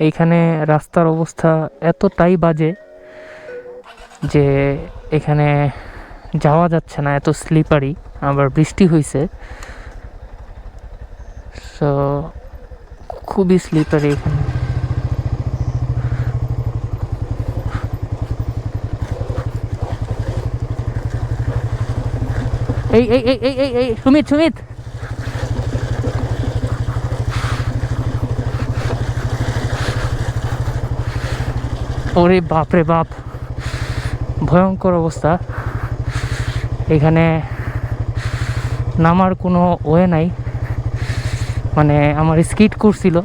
এইখানে রাস্তার অবস্থা এতটাই বাজে যে এখানে যাওয়া যাচ্ছে না, এত স্লিপারি আবার বৃষ্টি হয়েছে সো খুবই স্লিপারি এখানে। এই এই এই এই এই, সুমিত সুমিত! ওরে বাপ রে বাপ। ভয়ঙ্কর অবস্থা। এখানে নামার কোনো ওয়ে নাই। মানে আমার স্কিট করছিল।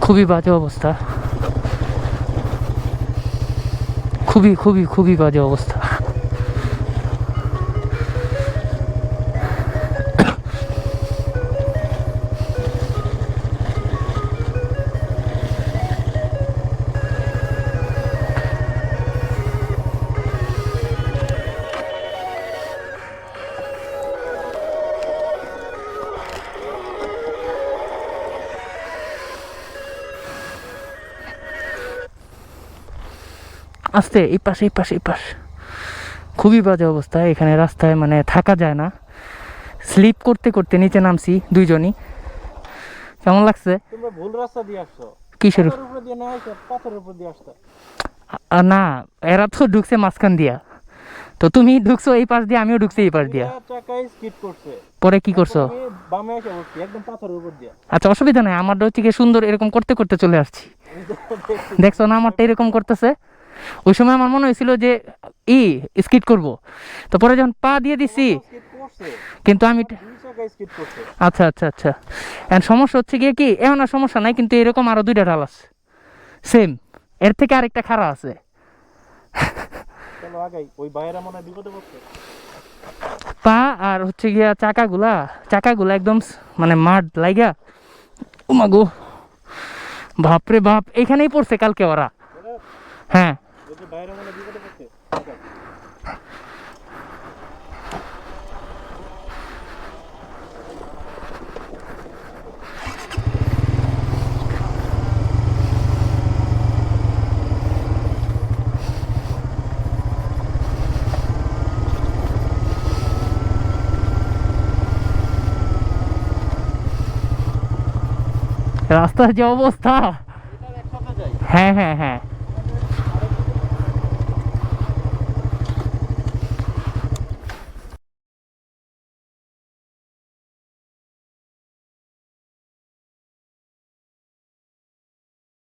খুবই বাজে অবস্থা। খুবই খুবই খুবই বাজে অবস্থা। আস্তে এই পাশে এই পাশে এই পাশ। খুবই বাজে অবস্থা এখানে রাস্তায় মানে থাকা যায় না। স্লিপ করতে করতে নিচে নামছি দুইজনই। কেমন লাগছে? তোমরা ভুল রাস্তা দিয়ে আসছো। কিসের? দিয়ে না পাথরের উপর দিয়ে আসছো না এরা তো ঢুকছে মাঝখান দিয়া। তো তুমি ঢুকছো এই পাশ দিয়ে আমিও ঢুকছি এই পাশ দিয়া। পরে কি করছ? আচ্ছা অসুবিধা নাই আমারটা হচ্ছে সুন্দর এরকম করতে করতে চলে আসছি। দেখছ না আমারটা এরকম করতেছে? ওই সময় আমার মনে হয়েছিল যে ই স্কিট করব। তো পরে যখন পা দিয়ে দিছি কিন্তু আমি আচ্ছা আচ্ছা আচ্ছা। এখন সমস্যা হচ্ছে গিয়ে কি এমন আর সমস্যা নাই কিন্তু এরকম আরও দুইটা ঢাল আছে। সেম এর থেকে আরেকটা খাড়া আছে। চলো আগাই ওই বাইরে বিপদে পা আর হচ্ছে গিয়া চাকাগুলা চাকাগুলা একদম মানে মাড লাইগা। উমাগো। বাপরে বাপ এখানেই পড়ছে কালকে ওরা। হ্যাঁ। বাইরে মনে বিপদে পড়ছে। রাস্তার যে অবস্থা। হ্যাঁ হ্যাঁ হ্যাঁ।